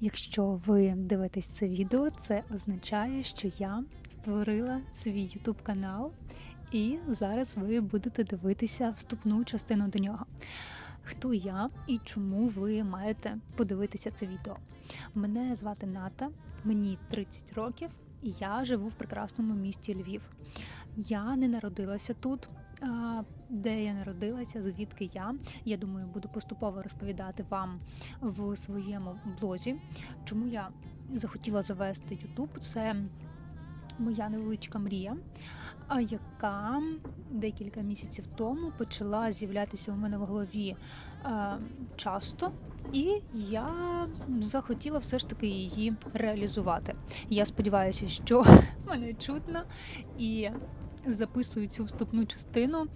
Якщо ви дивитесь це відео, це означає, що я створила свій YouTube канал, і зараз ви будете дивитися вступну частину до нього. Хто я і чому ви маєте подивитися це відео? Мене звати Ната, мені 30 років, і я живу в прекрасному місті Львів. Я не народилася тут. Де я народилася, звідки я. Я думаю, буду поступово розповідати вам в своєму блозі. Чому я захотіла завести YouTube? Це моя невеличка мрія, яка декілька місяців тому почала з'являтися у мене в голові часто, і я захотіла все ж таки її реалізувати. Я сподіваюся, що мене чутно і записую цю вступну частину,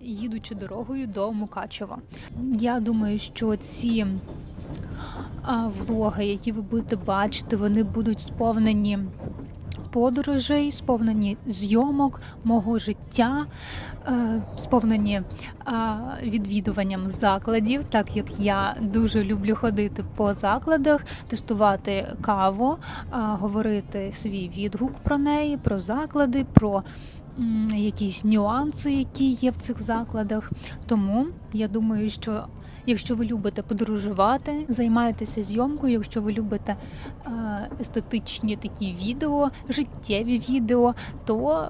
їдучи дорогою до Мукачева. Я думаю, що ці влоги, які ви будете бачити, вони будуть сповнені подорожей, сповнені зйомок мого життя, е, сповнені е, відвідуванням закладів, так як я дуже люблю ходити по закладах, тестувати каву, е, говорити свій відгук про неї, про заклади, про якісь нюанси, які є в цих закладах. Тому я думаю, що Якщо ви любите подорожувати, займаєтеся зйомкою, якщо ви любите е, естетичні такі відео, життєві відео, то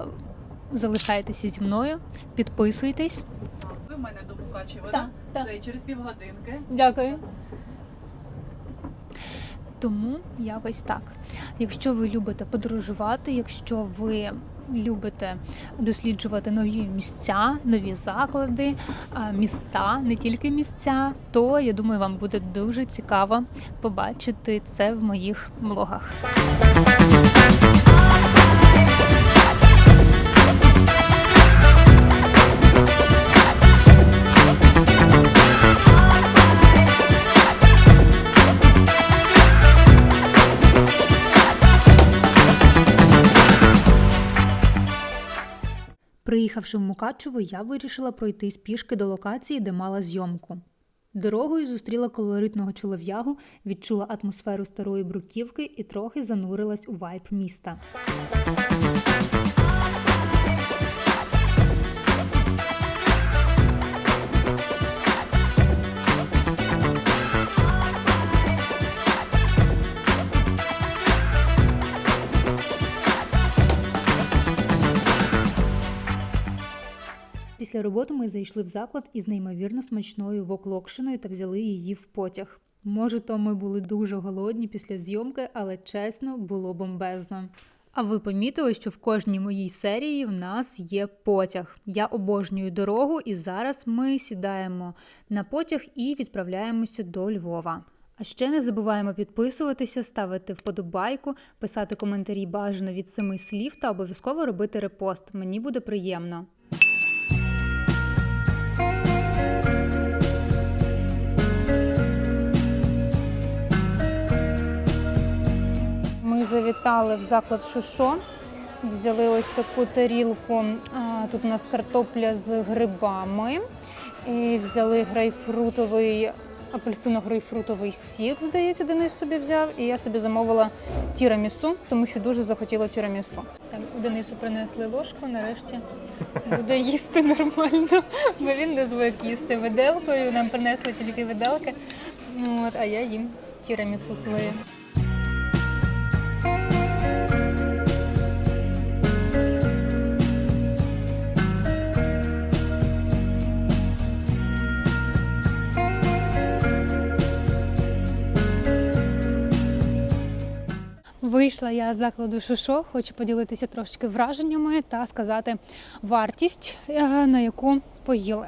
залишайтеся зі мною, підписуйтесь. Ви в мене до Мукачева. Це через півгодинки. Дякую. Тому якось так. Якщо ви любите подорожувати, якщо ви любите досліджувати нові місця, нові заклади, міста, не тільки місця, то я думаю, вам буде дуже цікаво побачити це в моїх блогах. Приїхавши в Мукачево, я вирішила пройтись пішки до локації, де мала зйомку. Дорогою зустріла колоритного чолов'ягу, відчула атмосферу старої бруківки і трохи занурилась у вайб міста. Після роботи ми зайшли в заклад із неймовірно смачною воклокшиною та взяли її в потяг. Може, то ми були дуже голодні після зйомки, але чесно, було бомбезно. А ви помітили, що в кожній моїй серії в нас є потяг. Я обожнюю дорогу, і зараз ми сідаємо на потяг і відправляємося до Львова. А ще не забуваємо підписуватися, ставити вподобайку, писати коментарі бажано від семи слів та обов'язково робити репост. Мені буде приємно. Завітали в заклад Шушо, взяли ось таку тарілку. Тут у нас картопля з грибами. І взяли грейпфрутовий, апельсино-грейпфрутовий сік, здається, Денис собі взяв. І я собі замовила тірамісу, тому що дуже захотіла тірамісу. Так, Денису принесли ложку, нарешті буде їсти нормально, бо він не звик їсти виделкою. Нам принесли тільки виделки. От, а я їм тірамісу своє. Вийшла я з закладу Шушо, хочу поділитися трошки враженнями та сказати вартість, е, на яку поїли.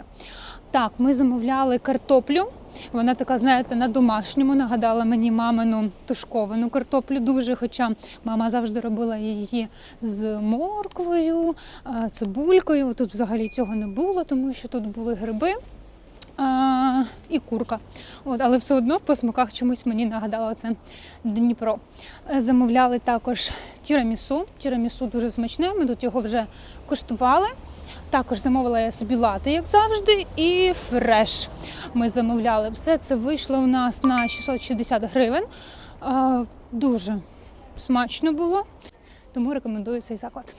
Так, ми замовляли картоплю. Вона така, знаєте, на домашньому нагадала мені мамину тушковану картоплю дуже. Хоча мама завжди робила її з морквою, е, цибулькою. Тут взагалі цього не було, тому що тут були гриби. І курка. От, але все одно по смаках чомусь мені нагадало це Дніпро. Е, Замовляли також тірамісу. Тірамісу дуже смачне, ми тут його вже куштували. Також замовила я собі лати, як завжди, і фреш. Ми замовляли. Все це вийшло у нас на 660 гривень. А, дуже смачно було, тому рекомендую цей заклад.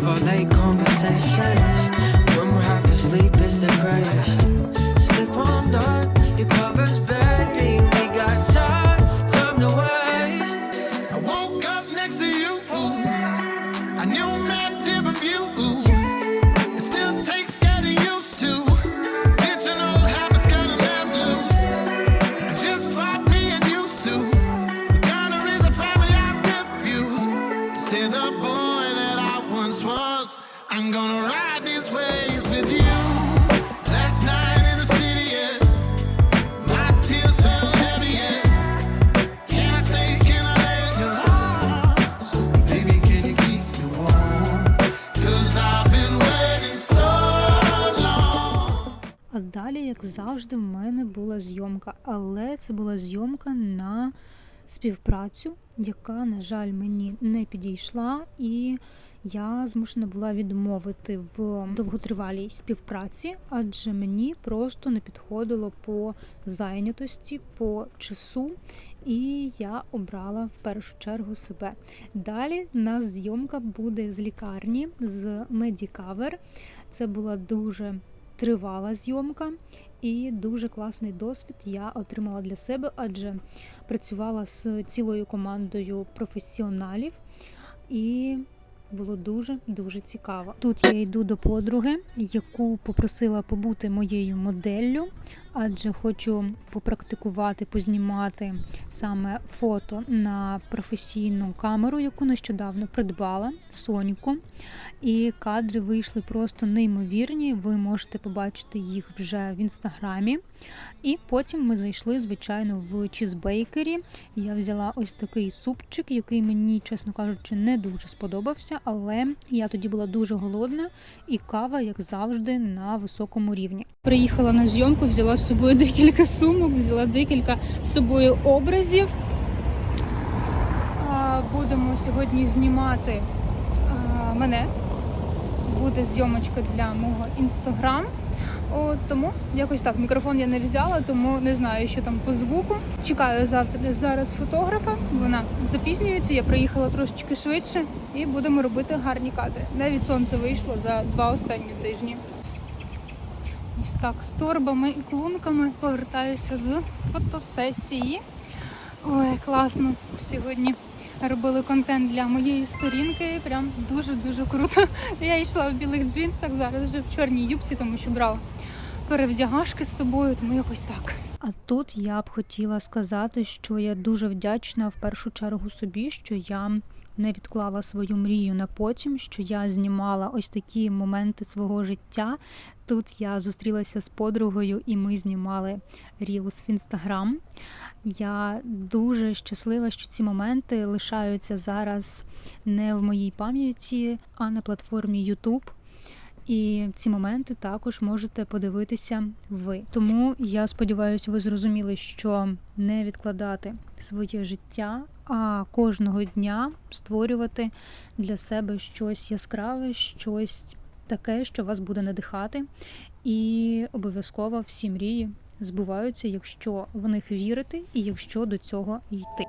For our late conversations. Далі, як завжди, в мене була зйомка, але це була зйомка на співпрацю, яка, на жаль, мені не підійшла, і я змушена була відмовити в довготривалій співпраці, адже мені просто не підходило по зайнятості, по часу. І я обрала в першу чергу себе. Далі нас зйомка буде з лікарні з Медікавер. Це була дуже тривала зйомка і дуже класний досвід я отримала для себе, адже працювала з цілою командою професіоналів і було дуже дуже цікаво. Тут я йду до подруги, яку попросила побути моєю моделлю, адже хочу попрактикувати, познімати саме фото на професійну камеру, яку нещодавно придбала Соніку. І кадри вийшли просто неймовірні. Ви можете побачити їх вже в інстаграмі. І потім ми зайшли, звичайно, в чізбейкері. Я взяла ось такий супчик, який мені, чесно кажучи, не дуже сподобався, але я тоді була дуже голодна, і кава, як завжди, на високому рівні. Приїхала на зйомку, взяла з собою декілька сумок, взяла декілька з собою образів. Будемо сьогодні знімати мене. Буде зйомочка для мого інстаграм. Тому якось так. Мікрофон я не взяла, тому не знаю, що там по звуку. Чекаю завтра зараз фотографа. Вона запізнюється. Я приїхала трошечки швидше і будемо робити гарні кадри. Навіть сонце вийшло за два останні тижні. Ось так, з торбами і клунками повертаюся з фотосесії. Ой, класно. Сьогодні робили контент для моєї сторінки. Прям дуже-дуже круто. Я йшла в білих джинсах, зараз вже в чорній юбці, тому що брала перевдягашки з собою, тому якось так. А тут я б хотіла сказати, що я дуже вдячна в першу чергу собі, що я не відклала свою мрію на потім, що я знімала ось такі моменти свого життя. Тут я зустрілася з подругою, і ми знімали рілс в інстаграм. Я дуже щаслива, що ці моменти лишаються зараз не в моїй пам'яті, а на платформі YouTube. І ці моменти також можете подивитися ви. Тому я сподіваюся, ви зрозуміли, що не відкладати своє життя, а кожного дня створювати для себе щось яскраве, щось таке, що вас буде надихати. І обов'язково всі мрії збуваються, якщо в них вірити і якщо до цього йти.